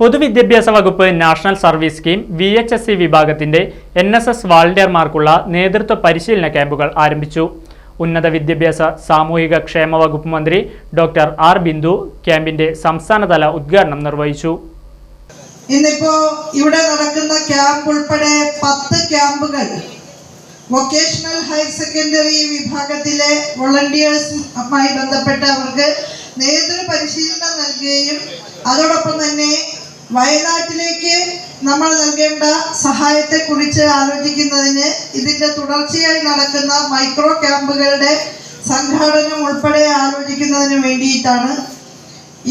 പൊതുവിദ്യാഭ്യാസ വകുപ്പ് national service scheme V H S C വിഭാഗത്തിന്റെ എൻ എസ് എസ് വാളണ്ടിയർമാർക്കുള്ള നേതൃത്വ പരിശീലന ക്യാമ്പുകൾ ആരംഭിച്ചു. ഉന്നത വിദ്യാഭ്യാസ സാമൂഹിക ക്ഷേമ വകുപ്പ് മന്ത്രി ഡോക്ടർ ആർ ബിന്ദു ക്യാമ്പിന്റെ സംസ്ഥാനതല ഉദ്ഘാടനം നിർവഹിച്ചു. ഇന്നിപ്പോ ഇവിടെ നടക്കുന്ന ക്യാമ്പ് ഉൾപ്പെടെ പത്ത് ക്യാമ്പുകൾ വൊക്കേഷണൽ ഹയർ സെക്കൻഡറി വിഭാഗത്തിലെ വോളണ്ടിയേഴ്സുമായി ബന്ധപ്പെട്ട് അവർക്ക് നേതൃ പരിശീലനം നൽകുകയും അതോടൊപ്പം തന്നെ വയനാട്ടിലേക്ക് നമ്മൾ നൽകേണ്ട സഹായത്തെക്കുറിച്ച് ആലോചിക്കുന്നതിന് ഇതിന്റെ തുടർച്ചയായി നടക്കുന്ന മൈക്രോ ക്യാമ്പുകളുടെ സംഘാടനം ഉൾപ്പെടെ ആലോചിക്കുന്നതിന് വേണ്ടിയിട്ടാണ്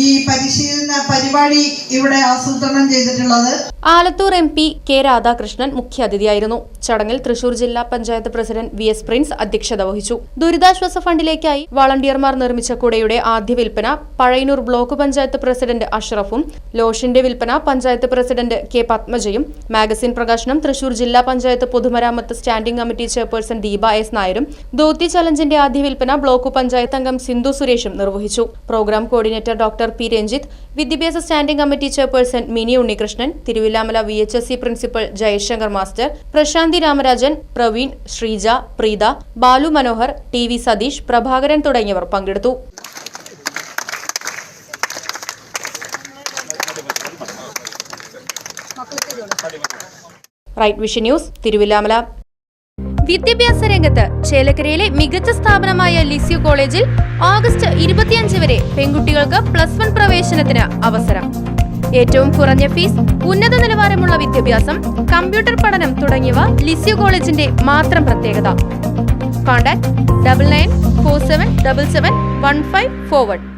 ഈ പരിശീലന പരിപാടി ഇവിടെ ആസൂത്രണം ചെയ്തിട്ടുള്ളത് Alathur M P K Radhakrishnan മുഖ്യാതിഥിയായിരുന്നു. ചടങ്ങിൽ തൃശൂർ ജില്ലാ panchayat president V S Prince അധ്യക്ഷത വഹിച്ചു. ദുരിതാശ്വാസ ഫണ്ടിലേക്കായി വളണ്ടിയർമാർ നിർമ്മിച്ച കുടയുടെ ആദ്യ വിൽപ്പന പഴയനൂർ ബ്ലോക്ക് പഞ്ചായത്ത് പ്രസിഡന്റ് അഷ്റഫും ലോഷിന്റെ വിൽപ്പന പഞ്ചായത്ത് പ്രസിഡന്റ് കെ പത്മജയും മാഗസിൻ പ്രകാശനം തൃശൂർ ജില്ലാ പഞ്ചായത്ത് പൊതുമരാമത്ത് standing committee chairperson Deepa S നായരും ധോത്തി ചലഞ്ചിന്റെ ആദ്യ വിൽപ്പന ബ്ലോക്ക് പഞ്ചായത്ത് അംഗം സിന്ധു സുരേഷും നിർവഹിച്ചു. Programme coordinator doctor P Ranjith വിദ്യാഭ്യാസ standing committee chairperson Mini Unnikrishnan Thiruvilwamala V H S C principal Jayashankar master Prashanthi Ramarajan Praveen Sreeja Preetha Balu Manohar T V Satheesh Prabhakaran തുടങ്ങിയവർ പങ്കെടുത്തു. Right vision news Thiruvilwamala. വിദ്യാഭ്യാസ രംഗത്ത് ചേലക്കരയിലെ മികച്ച സ്ഥാപനമായ Lisieux കോളേജിൽ August ഇരുപത്തിയഞ്ച് വരെ പെൺകുട്ടികൾക്ക് പ്ലസ് വൺ പ്രവേശനത്തിന് അവസരം. ഏറ്റവും കുറഞ്ഞ ഫീസ് ഉന്നത നിലവാരമുള്ള വിദ്യാഭ്യാസം കമ്പ്യൂട്ടർ പഠനം തുടങ്ങിയവ ലിസ്യു കോളേജിന്റെ മാത്രം പ്രത്യേകത. Contact double nine four seven double seven one five forward